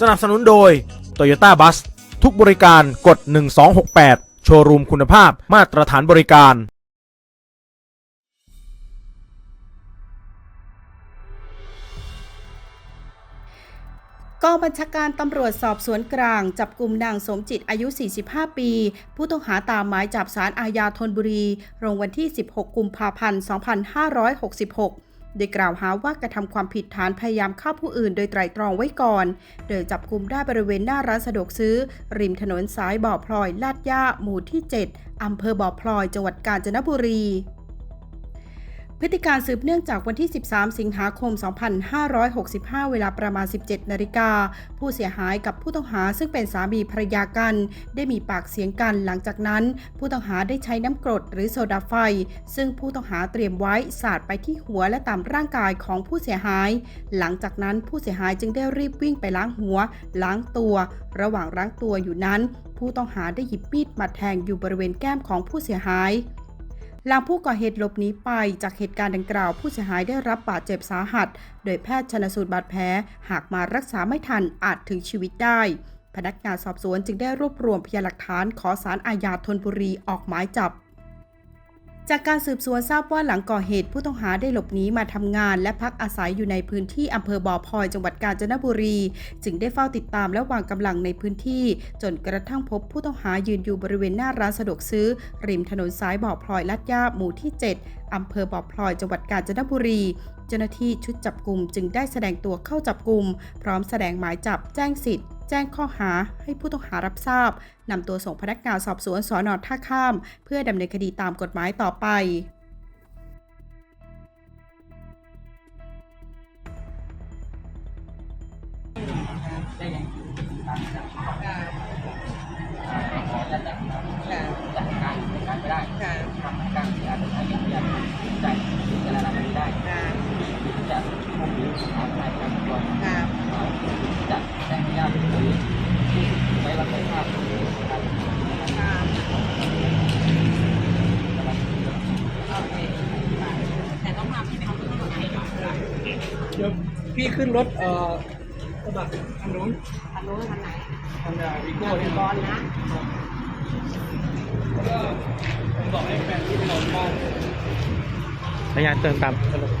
สนับสนุนโดย Toyota Bus ทุกบริการกด 1268 โชว์รูมคุณภาพมาตรฐานบริการ กองบัญชาการตำรวจสอบสวนกลาง จับกลุ่มนางสมจิตอายุ 45 ปี ผู้ต้องหาตามหมายจับสารอาญาธนบุรีลงวันที่ 16 กุมภาพันธ์ 2566 ได้กล่าวหาว่ากระทำความผิดฐานพยายามฆ่าผู้อื่นโดยไตร่ตรองไว้ก่อน โดยจับกลุ่มได้บริเวณหน้าร้านสะดวกซื้อ ริมถนนสายบ่อพลอย ลาดย่าหมู่ที่ 7อำเภอบ่อพลอย จังหวัดกาญจนบุรี พฤติการสืบเนื่องจากวันที่ 13 สิงหาคม 2565 เวลาประมาณ 17 นาฬิกา ผู้เสียหายกับผู้ต้องหาซึ่งเป็นสามีภรรยากัน ได้มีปากเสียงกันหลังจากนั้น ผู้ต้องหาได้ใช้น้ำกรดหรือโซดาไฟ ซึ่งผู้ต้องหาเตรียมไว้สาดไปที่หัวและตามร่างกายของผู้เสียหาย หลังจากนั้นผู้เสียหายจึงได้รีบวิ่งไปล้างหัว ล้างตัว ระหว่างล้างตัวอยู่นั้น ผู้ต้องหาได้หยิบมีดมาแทงอยู่บริเวณแก้มของผู้เสียหาย หลังผู้ก่อเหตุหลบหนีไป จากเหตุการณ์ดังกล่าว ผู้เสียหายได้รับบาดเจ็บสาหัส โดยแพทย์ชนสูตรบาดแผลหากมารักษาไม่ทันอาจถึงชีวิตได้ พนักงานสอบสวนจึงได้รวบรวมพยานหลักฐานขอสารอาญาธนบุรีออกหมายจับ จากการสืบสวนทราบว่าหลังก่อเหตุผู้ต้องหาได้หลบหนีมาทำงาน และพักอาศัยอยู่ในพื้นที่อำเภอบ่อพลอยจังหวัดกาญจนบุรี จึงได้เฝ้าติดตามและวางกำลังในพื้นที่ จนกระทั่งพบผู้ต้องหายืนอยู่บริเวณหน้าร้านสะดวกซื้อ ริมถนนสายบ่อพลอยลาดย่าหมู่ที่ 7อำเภอบ่อพลอยจังหวัดกาญจนบุรีเจ้าหน้าที่ชุดจับกลุ่มจึงได้แสดงตัวเข้าจับกลุ่มพร้อมแสดงหมายจับแจ้งสิทธิ์ แจ้งข้อหาให้ผู้ต้องหารับทราบนำตัวส่งพนักงานสอบสวนสอนอท่าข้าม เพื่อดำเนินคดีตามกฎหมายต่อไป เดี๋ยวพี่ขึ้นรถเอ่อกระบะคันนู้นคันนู้นคันไหนคันวีโก้เนี่ยบอลนะ แล้วก็ผมบอกให้แฟนที่นอนบ้าน พยานเติมตามสรุป